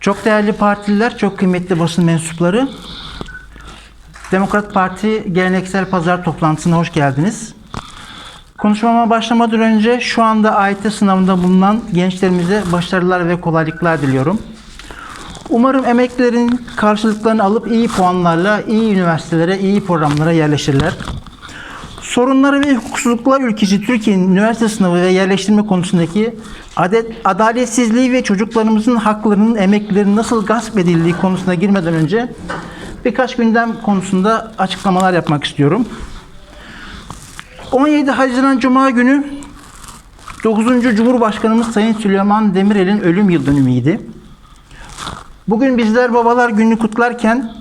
Çok değerli partililer, çok kıymetli basın mensupları. Demokrat Parti geleneksel pazar toplantısına hoş geldiniz. Konuşmama başlamadan önce şu anda AYT sınavında bulunan gençlerimize başarılar ve kolaylıklar diliyorum. Umarım emeklerin karşılıklarını alıp iyi puanlarla iyi üniversitelere, iyi programlara yerleşirler. Sorunları ve hukuksuzluklar ülkesi Türkiye'nin üniversite sınavı ve yerleştirme konusundaki adet, adaletsizliği ve çocuklarımızın haklarının, emeklerinin nasıl gasp edildiği konusuna girmeden önce birkaç gündem konusunda açıklamalar yapmak istiyorum. 17 Haziran Cuma günü 9. Cumhurbaşkanımız Sayın Süleyman Demirel'in ölüm yıl dönümüydü. Bugün bizler babalar gününü kutlarken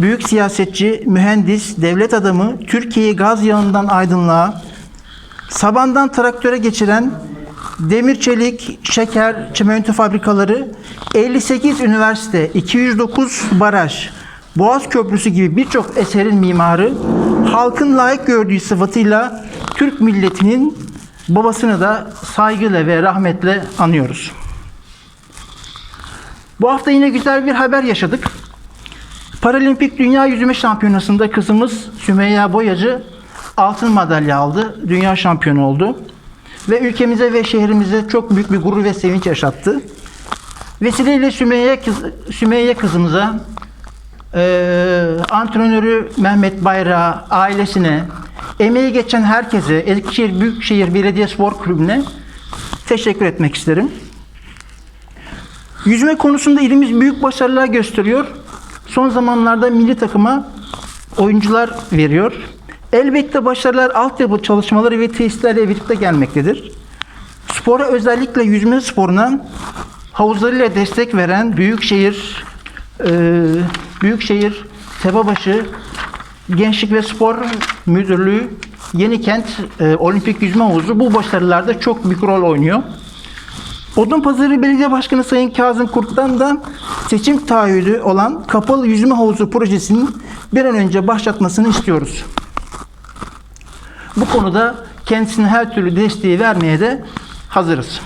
büyük siyasetçi, mühendis, devlet adamı, Türkiye'yi gaz yağından aydınlığa, sabandan traktöre geçiren demir çelik, şeker, çimento fabrikaları, 58 üniversite, 209 baraj, Boğaz Köprüsü gibi birçok eserin mimarı, halkın layık gördüğü sıfatıyla Türk milletinin babasını da saygıyla ve rahmetle anıyoruz. Bu hafta yine güzel bir haber yaşadık. Paralimpik Dünya Yüzme Şampiyonası'nda kızımız Sümeyye Boyacı altın madalya aldı. Dünya şampiyonu oldu. Ve ülkemize ve şehrimize çok büyük bir gurur ve sevinç yaşattı. Vesileyle Sümeyye, kız, Sümeyye kızımıza eee antrenörü Mehmet Bayrak'a, ailesine, emeği geçen herkese, Eskişehir Büyükşehir Belediye Spor Kulübü'ne teşekkür etmek isterim. Yüzme konusunda ilimiz büyük başarılar gösteriyor. Son zamanlarda milli takıma oyuncular veriyor. Elbette başarılar altyapı çalışmaları ve tesislerle birlikte gelmektedir. Spora özellikle yüzme sporuna havuzlarıyla destek veren Büyükşehir e, Büyükşehir Tepebaşı Gençlik ve Spor Müdürlüğü Yenikent e, Olimpik Yüzme Havuzu bu başarılarda çok büyük rol oynuyor. Odunpazarı Belediye Başkanı Sayın Kazım Kurt'tan da seçim taahhüdü olan kapalı yüzme havuzu projesinin bir an önce başlatmasını istiyoruz. Bu konuda kendisine her türlü desteği vermeye de hazırız.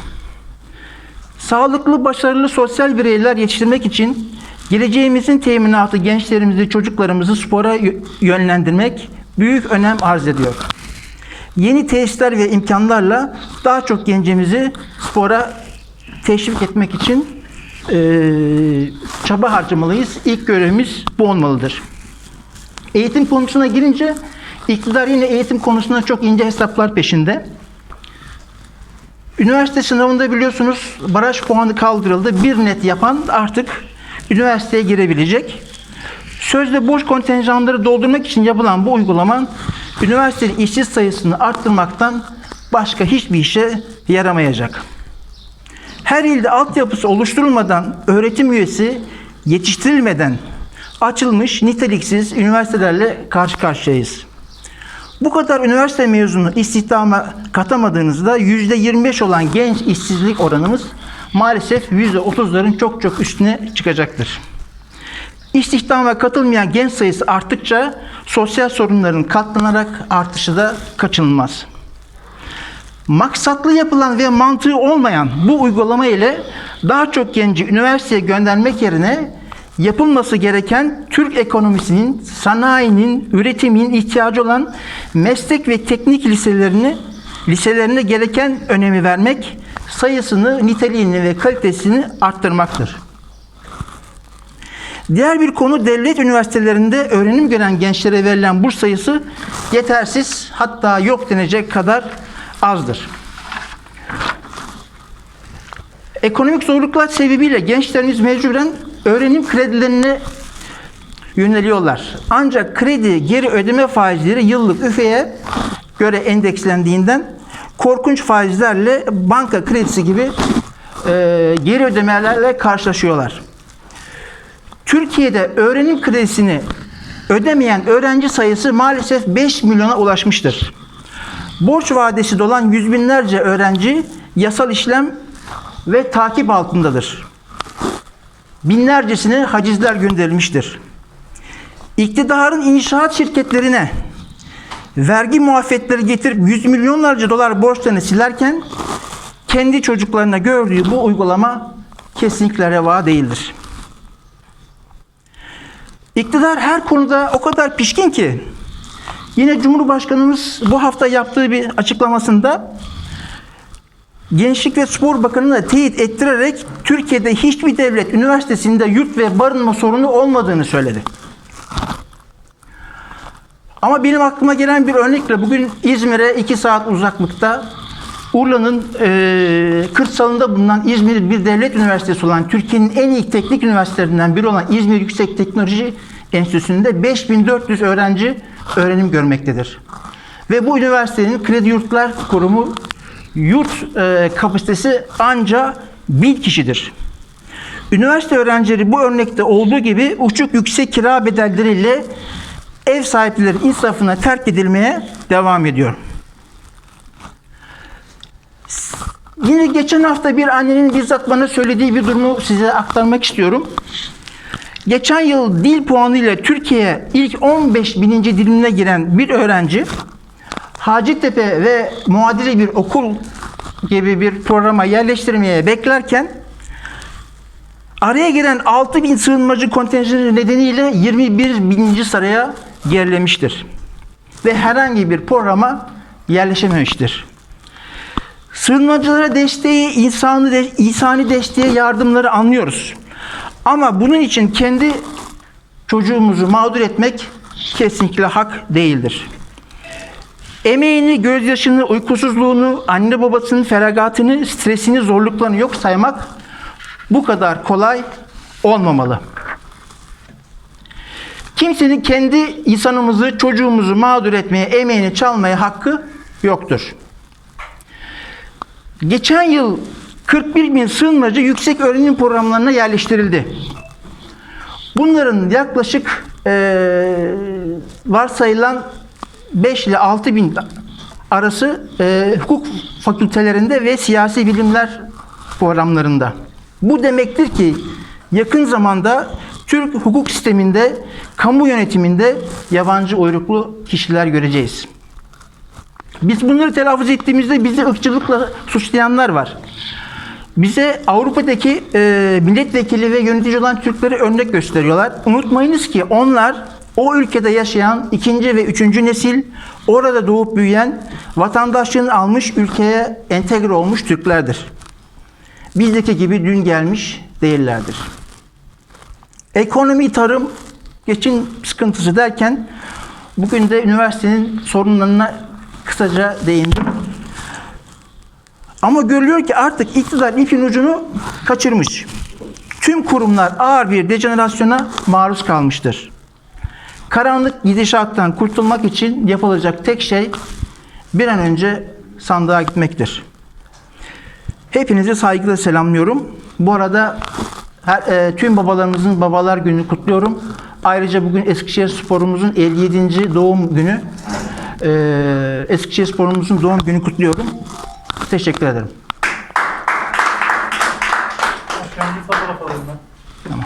Sağlıklı, başarılı sosyal bireyler yetiştirmek için geleceğimizin teminatı gençlerimizi, çocuklarımızı spora yö- yönlendirmek büyük önem arz ediyor. Yeni tesisler ve imkanlarla daha çok gencimizi spora teşvik etmek için eee, çaba harcamalıyız. İlk görevimiz bu olmalıdır. Eğitim konusuna girince iktidar yine eğitim konusunda çok ince hesaplar peşinde. Üniversite sınavında biliyorsunuz baraj puanı kaldırıldı. Bir net yapan artık üniversiteye girebilecek. Sözde boş kontenjanları doldurmak için yapılan bu uygulama üniversitenin işsiz sayısını arttırmaktan başka hiçbir işe yaramayacak. Her ilde altyapısı oluşturulmadan, öğretim üyesi yetiştirilmeden açılmış niteliksiz üniversitelerle karşı karşıyayız. Bu kadar üniversite mezunu istihdama katamadığınızda %25 olan genç işsizlik oranımız maalesef %30'ların çok çok üstüne çıkacaktır. İstihdama katılmayan genç sayısı arttıkça sosyal sorunların katlanarak artışı da kaçınılmaz. Maksatlı yapılan ve mantığı olmayan bu uygulama ile daha çok genci üniversiteye göndermek yerine yapılması gereken Türk ekonomisinin, sanayinin, üretimin ihtiyacı olan meslek ve teknik liselerini liselerine gereken önemi vermek, sayısını, niteliğini ve kalitesini arttırmaktır. Diğer bir konu devlet üniversitelerinde öğrenim gören gençlere verilen burs sayısı yetersiz hatta yok denecek kadar azdır. Ekonomik zorluklar sebebiyle gençlerimiz mecburen öğrenim kredilerine yöneliyorlar. Ancak kredi geri ödeme faizleri yıllık üfeye göre endekslendiğinden korkunç faizlerle banka kredisi gibi e, geri ödemelerle karşılaşıyorlar. Türkiye'de öğrenim kredisini ödemeyen öğrenci sayısı maalesef 5 milyona ulaşmıştır. Borç vadesi dolan yüz binlerce öğrenci yasal işlem ve takip altındadır. Binlercesine hacizler gönderilmiştir. İktidarın inşaat şirketlerine vergi muafiyetleri getirip yüz milyonlarca dolar borçlarını silerken kendi çocuklarına gördüğü bu uygulama kesinlikle reva değildir. İktidar her konuda o kadar pişkin ki yine Cumhurbaşkanımız bu hafta yaptığı bir açıklamasında Gençlik ve Spor Bakanı'na teyit ettirerek Türkiye'de hiçbir devlet üniversitesinde yurt ve barınma sorunu olmadığını söyledi. Ama benim aklıma gelen bir örnekle bugün İzmir'e 2 saat uzaklıkta Urla'nın e, kırsalında bulunan İzmir bir devlet üniversitesi olan Türkiye'nin en iyi teknik üniversitelerinden biri olan İzmir Yüksek Teknoloji Enstitüsü'nde 5400 öğrenci öğrenim görmektedir. Ve bu üniversitenin Kredi Yurtlar Kurumu yurt e, kapasitesi anca 1000 kişidir. Üniversite öğrencileri bu örnekte olduğu gibi uçuk yüksek kira bedelleriyle ev sahipleri insafına terk edilmeye devam ediyor. Yine geçen hafta bir annenin bizzat bana söylediği bir durumu size aktarmak istiyorum. Geçen yıl dil puanıyla Türkiye ilk 15 bininci dilimine giren bir öğrenci Hacettepe ve muadili bir okul gibi bir programa yerleştirmeye beklerken araya giren 6 bin sığınmacı kontenjanı nedeniyle 21 bininci sıraya gerilemiştir. Ve herhangi bir programa yerleşememiştir. Sığınmacılara desteği, insanı insani desteğe yardımları anlıyoruz. Ama bunun için kendi çocuğumuzu mağdur etmek kesinlikle hak değildir. Emeğini, gözyaşını, uykusuzluğunu, anne babasının feragatını, stresini, zorluklarını yok saymak bu kadar kolay olmamalı. Kimsenin kendi insanımızı, çocuğumuzu mağdur etmeye, emeğini çalmaya hakkı yoktur. Geçen yıl 41 bin sığınmacı yüksek öğrenim programlarına yerleştirildi. Bunların yaklaşık eee varsayılan 5 ile 6 bin arası eee, hukuk fakültelerinde ve siyasi bilimler programlarında. Bu demektir ki yakın zamanda Türk hukuk sisteminde, kamu yönetiminde yabancı uyruklu kişiler göreceğiz. Biz bunları telaffuz ettiğimizde bizi ırkçılıkla suçlayanlar var. Bize Avrupa'daki e, milletvekili ve yönetici olan Türkleri örnek gösteriyorlar. Unutmayınız ki onlar o ülkede yaşayan ikinci ve üçüncü nesil, orada doğup büyüyen, vatandaşlığını almış ülkeye entegre olmuş Türklerdir. Bizdeki gibi dün gelmiş değillerdir. Ekonomi, tarım, geçim sıkıntısı derken bugün de üniversitenin sorunlarına kısaca değindim. Ama görülüyor ki artık iktidar ipin ucunu kaçırmış. Tüm kurumlar ağır bir dejenerasyona maruz kalmıştır. Karanlık gidişattan kurtulmak için yapılacak tek şey bir an önce sandığa gitmektir. Hepinizi saygıyla selamlıyorum. Bu arada her, e, tüm babalarımızın babalar gününü kutluyorum. Ayrıca bugün Eskişehir Spor'umuzun 57. doğum günü. E, Eskişehir Spor'umuzun doğum günü kutluyorum. Teşekkür ederim. Tamam.